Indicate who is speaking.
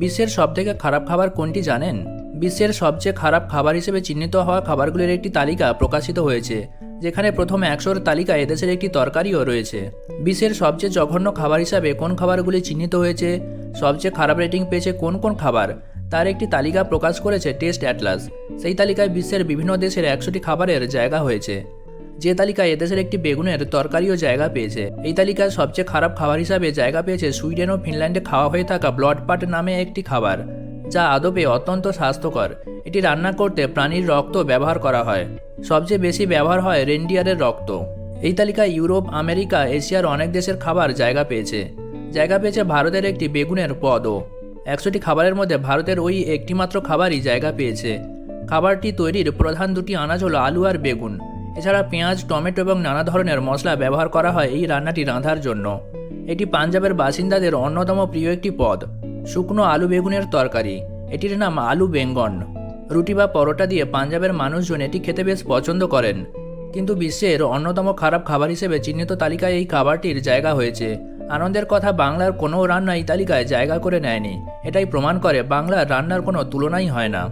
Speaker 1: বিশ্বের সবথেকে খারাপ খাবার কোনটি জানেন? বিশ্বের সবচেয়ে খারাপ খাবার হিসেবে চিহ্নিত হওয়া খাবারগুলির একটি তালিকা প্রকাশিত হয়েছে, যেখানে প্রথম একশোর তালিকায় এদেশের একটি তরকারিও রয়েছে। বিশ্বের সবচেয়ে জঘন্য খাবার হিসাবে কোন খাবারগুলি চিহ্নিত হয়েছে? সবচেয়ে খারাপ রেটিং পেয়েছে কোন কোন খাবার? তার একটি তালিকা প্রকাশ করেছে টেস্ট অ্যাটলাস। সেই তালিকায় বিশ্বের বিভিন্ন দেশের একশোটি খাবারের জায়গা হয়েছে। যে তালিকায় এদেশের একটি বেগুনের তরকারিও জায়গা পেয়েছে। এই তালিকায় সবচেয়ে খারাপ খাবার হিসাবে জায়গা পেয়েছে সুইডেন ও ফিনল্যান্ডে খাওয়া হয়ে থাকা ব্লড পাট নামে একটি খাবার, যা আদপে অত্যন্ত স্বাস্থ্যকর। এটি রান্না করতে প্রাণীর রক্ত ব্যবহার করা হয়। সবচেয়ে বেশি ব্যবহার হয় রেন্ডিয়ারের রক্ত। এই তালিকায় ইউরোপ, আমেরিকা, এশিয়ার অনেক দেশের খাবার জায়গা পেয়েছে। জায়গা পেয়েছে ভারতের একটি বেগুনের পদও। একশোটি খাবারের মধ্যে ভারতের ওই একটিমাত্র খাবারই জায়গা পেয়েছে। খাবারটি তৈরির প্রধান দুটি আনাজ হলো আলু আর বেগুন। এছাড়া পেঁয়াজ, টমেটো এবং নানা ধরনের মশলা ব্যবহার করা হয় এই রান্নাটি রাঁধার জন্য। এটি পাঞ্জাবের বাসিন্দাদের অন্যতম প্রিয় একটি পদ, শুকনো আলু বেগুনের তরকারি। এটির নাম আলু বেঙ্গন। রুটি বা পরোটা দিয়ে পাঞ্জাবের মানুষজন এটি খেতে বেশ পছন্দ করেন। কিন্তু বিশ্বের অন্যতম খারাপ খাবার হিসেবে চিহ্নিত তালিকায় এই খাবারটির জায়গা হয়েছে। আনন্দের কথা, বাংলার কোনো রান্না এই তালিকায় জায়গা করে নেয়নি। এটাই প্রমাণ করে বাংলার রান্নার কোনো তুলনাই হয় না।